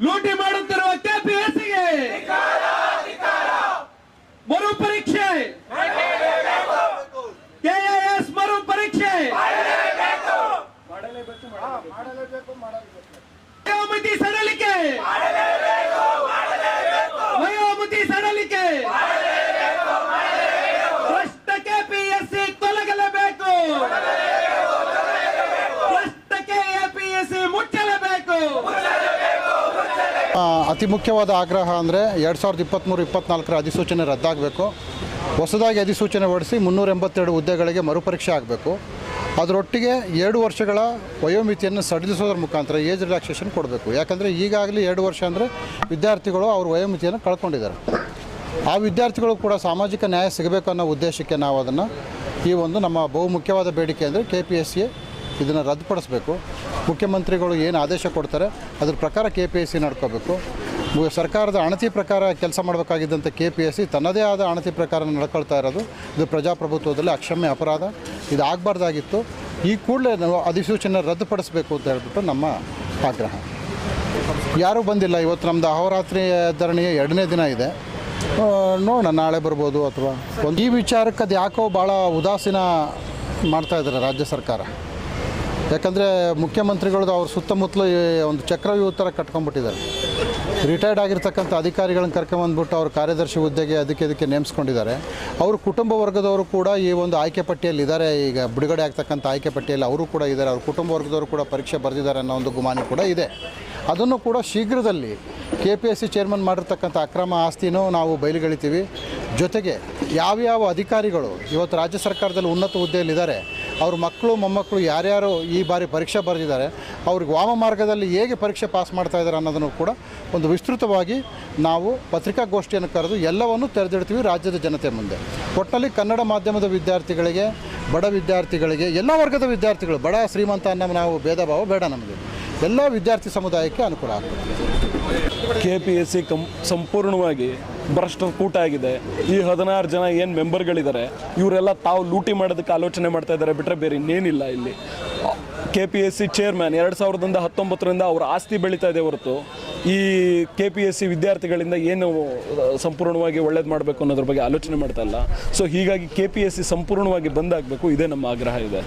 ಲೂಟಿ ಮಾಡುತ್ತಿರುವ ಕೆಪಿಎಸ್ಸಿಗೆ ಮರುಪರೀಕ್ಷೆ. ಕೆಎಎಸ್ ಮರುಪರೀಕ್ಷೆ. ಮಾಡಲೇಬೇಕು ಮಾಡಲೇಬೇಕು. ಮಾಡಲೇಬೇಕು ಅತಿ ಮುಖ್ಯವಾದ ಆಗ್ರಹ ಅಂದರೆ ಎರಡು ಸಾವಿರದ ಇಪ್ಪತ್ತ್ಮೂರು ಇಪ್ಪತ್ನಾಲ್ಕರ ಅಧಿಸೂಚನೆ ರದ್ದಾಗಬೇಕು. ಹೊಸದಾಗಿ ಅಧಿಸೂಚನೆ ಹೊಡಿಸಿ ಮುನ್ನೂರ ಎಂಬತ್ತೆರಡು ಹುದ್ದೆಗಳಿಗೆ ಮರುಪರೀಕ್ಷೆ ಆಗಬೇಕು. ಅದರೊಟ್ಟಿಗೆ ಎರಡು ವರ್ಷಗಳ ವಯೋಮಿತಿಯನ್ನು ಸಡಿಲಿಸೋದ್ರ ಮುಖಾಂತರ ಏಜ್ ರಿಲ್ಯಾಕ್ಸೇಷನ್ ಕೊಡಬೇಕು. ಯಾಕಂದರೆ ಈಗಾಗಲೇ ಎರಡು ವರ್ಷ ಅಂದರೆ ವಿದ್ಯಾರ್ಥಿಗಳು ಅವ್ರ ವಯೋಮಿತಿಯನ್ನು ಕಳ್ಕೊಂಡಿದ್ದಾರೆ. ಆ ವಿದ್ಯಾರ್ಥಿಗಳು ಕೂಡ ಸಾಮಾಜಿಕ ನ್ಯಾಯ ಸಿಗಬೇಕು ಅನ್ನೋ ಉದ್ದೇಶಕ್ಕೆ ನಾವು ಅದನ್ನು ಈ ಒಂದು ನಮ್ಮ ಬಹುಮುಖ್ಯವಾದ ಬೇಡಿಕೆ ಅಂದರೆ ಕೆ ಪಿ ಎಸ್ ಸಿ ಇದನ್ನು ರದ್ದುಪಡಿಸಬೇಕು. ಮುಖ್ಯಮಂತ್ರಿಗಳು ಏನು ಆದೇಶ ಕೊಡ್ತಾರೆ, ಅದ್ರ ಪ್ರಕಾರ ಕೆ ಪಿ ಎಸ್ ಸಿ ನಡ್ಕೋಬೇಕು. ಸರ್ಕಾರದ ಅಣತಿ ಪ್ರಕಾರ ಕೆಲಸ ಮಾಡಬೇಕಾಗಿದ್ದಂಥ ಕೆ ಪಿ ಎಸ್ ಸಿ ತನ್ನದೇ ಆದ ಅಣತಿ ಪ್ರಕಾರ ನಡ್ಕೊಳ್ತಾ ಇರೋದು. ಇದು ಪ್ರಜಾಪ್ರಭುತ್ವದಲ್ಲಿ ಅಕ್ಷಮ್ಯ ಅಪರಾಧ. ಇದು ಆಗಬಾರ್ದಾಗಿತ್ತು. ಈ ಕೂಡಲೇ ನಾವು ಅಧಿಸೂಚನೆ ರದ್ದುಪಡಿಸಬೇಕು ಅಂತ ಹೇಳ್ಬಿಟ್ಟು ನಮ್ಮ ಆಗ್ರಹ. ಯಾರೂ ಬಂದಿಲ್ಲ. ಇವತ್ತು ನಮ್ಮದು ಅಹೋರಾತ್ರಿ ಧರಣಿಯ ಎರಡನೇ ದಿನ ಇದೆ. ನೋಡೋಣ, ನಾಳೆ ಬರ್ಬೋದು ಅಥವಾ ಒಂದು ಈ ವಿಚಾರಕ್ಕೆ ಅದು ಯಾಕೋ ಭಾಳ ಉದಾಸೀನ ಮಾಡ್ತಾ ಇದ್ದಾರೆ ರಾಜ್ಯ ಸರ್ಕಾರ. ಯಾಕಂದರೆ ಮುಖ್ಯಮಂತ್ರಿಗಳದ್ದು ಅವ್ರ ಸುತ್ತಮುತ್ತಲು ಒಂದು ಚಕ್ರವ್ಯೂಹ ಥರ ಕಟ್ಕೊಂಡ್ಬಿಟ್ಟಿದ್ದಾರೆ. ರಿಟೈರ್ಡ್ ಆಗಿರ್ತಕ್ಕಂಥ ಅಧಿಕಾರಿಗಳನ್ನ ಕರ್ಕೊಂಬಂದ್ಬಿಟ್ಟು ಅವ್ರ ಕಾರ್ಯದರ್ಶಿ ಹುದ್ದೆಗೆ ಅದಕ್ಕೆ ಇದಕ್ಕೆ ನೇಮಿಸ್ಕೊಂಡಿದ್ದಾರೆ. ಅವ್ರ ಕುಟುಂಬ ವರ್ಗದವರು ಕೂಡ ಈ ಒಂದು ಆಯ್ಕೆ ಪಟ್ಟಿಯಲ್ಲಿ ಇದ್ದಾರೆ. ಈಗ ಬಿಡುಗಡೆ ಆಗ್ತಕ್ಕಂಥ ಆಯ್ಕೆ ಪಟ್ಟಿಯಲ್ಲಿ ಅವರು ಕೂಡ ಇದ್ದಾರೆ. ಅವ್ರ ಕುಟುಂಬ ವರ್ಗದವರು ಕೂಡ ಪರೀಕ್ಷೆ ಬರೆದಿದ್ದಾರೆ ಅನ್ನೋ ಒಂದು ಗುಮಾನಿ ಕೂಡ ಇದೆ. ಅದನ್ನು ಕೂಡ ಶೀಘ್ರದಲ್ಲಿ K P S C chairman ಮಾಡಿರ್ತಕ್ಕಂಥ ಅಕ್ರಮ ಆಸ್ತಿನೂ ನಾವು ಬಯಲುಗಳಿತೀವಿ. ಜೊತೆಗೆ ಯಾವ್ಯಾವ ಅಧಿಕಾರಿಗಳು ಇವತ್ತು ರಾಜ್ಯ ಸರ್ಕಾರದಲ್ಲಿ ಉನ್ನತ ಹುದ್ದೆಯಲ್ಲಿದ್ದಾರೆ ಅವ್ರ ಮಕ್ಕಳು, ಮೊಮ್ಮಕ್ಕಳು ಯಾರ್ಯಾರು ಈ ಬಾರಿ ಪರೀಕ್ಷೆ ಬರೆದಿದ್ದಾರೆ, ಅವ್ರಿಗೆ ವಾಮ ಮಾರ್ಗದಲ್ಲಿ ಹೇಗೆ ಪರೀಕ್ಷೆ ಪಾಸ್ ಮಾಡ್ತಾ ಇದ್ದಾರೆ ಅನ್ನೋದನ್ನು ಕೂಡ ಒಂದು ವಿಸ್ತೃತವಾಗಿ ನಾವು ಪತ್ರಿಕಾಗೋಷ್ಠಿಯನ್ನು ಕರೆದು ಎಲ್ಲವನ್ನು ತೆರೆದಿಡ್ತೀವಿ ರಾಜ್ಯದ ಜನತೆ ಮುಂದೆ. ಒಟ್ಟಿನಲ್ಲಿ ಕನ್ನಡ ಮಾಧ್ಯಮದ ವಿದ್ಯಾರ್ಥಿಗಳಿಗೆ, ಬಡ ವಿದ್ಯಾರ್ಥಿಗಳಿಗೆ, ಎಲ್ಲ ವರ್ಗದ ವಿದ್ಯಾರ್ಥಿಗಳು, ಬಡ ಶ್ರೀಮಂತ ಅನ್ನೋ ನಾವು ಭೇದ ಭಾವ ಬೇಡ ನಮಗೆ. ಎಲ್ಲ ವಿದ್ಯಾರ್ಥಿ ಸಮುದಾಯಕ್ಕೆ ಅನುಕೂಲ ಆಗ್ತದೆ. ಕೆ ಪಿ ಎಸ್ ಸಿ ಕಂ, ಸಂಪೂರ್ಣವಾಗಿ ಭ್ರಷ್ಟ ಕೂಟ ಆಗಿದೆ. ಈ ಹದಿನಾರು ಜನ ಏನು ಮೆಂಬರ್ಗಳಿದ್ದಾರೆ ಇವರೆಲ್ಲ ತಾವು ಲೂಟಿ ಮಾಡೋದಕ್ಕೆ ಆಲೋಚನೆ ಮಾಡ್ತಾ ಇದ್ದಾರೆ ಬಿಟ್ಟರೆ ಬೇರೆ ಇನ್ನೇನಿಲ್ಲ ಇಲ್ಲಿ. K P S C chairman ಎರಡು ಸಾವಿರದಿಂದ ಹತ್ತೊಂಬತ್ತರಿಂದ ಅವರ ಆಸ್ತಿ ಬೆಳೀತಾ ಇದೆ ಹೊರತು, ಈ ಕೆ ಪಿ ಎಸ್ ಸಿ ವಿದ್ಯಾರ್ಥಿಗಳಿಂದ ಏನು ಸಂಪೂರ್ಣವಾಗಿ ಒಳ್ಳೇದು ಮಾಡಬೇಕು ಅನ್ನೋದ್ರ ಬಗ್ಗೆ ಆಲೋಚನೆ ಮಾಡ್ತಾ ಇಲ್ಲ. ಸೊ ಹೀಗಾಗಿ ಕೆ ಪಿ ಎಸ್ ಸಿ ಸಂಪೂರ್ಣವಾಗಿ ಬಂದಾಗಬೇಕು ಇದೇ ನಮ್ಮ ಆಗ್ರಹ ಇದೆ.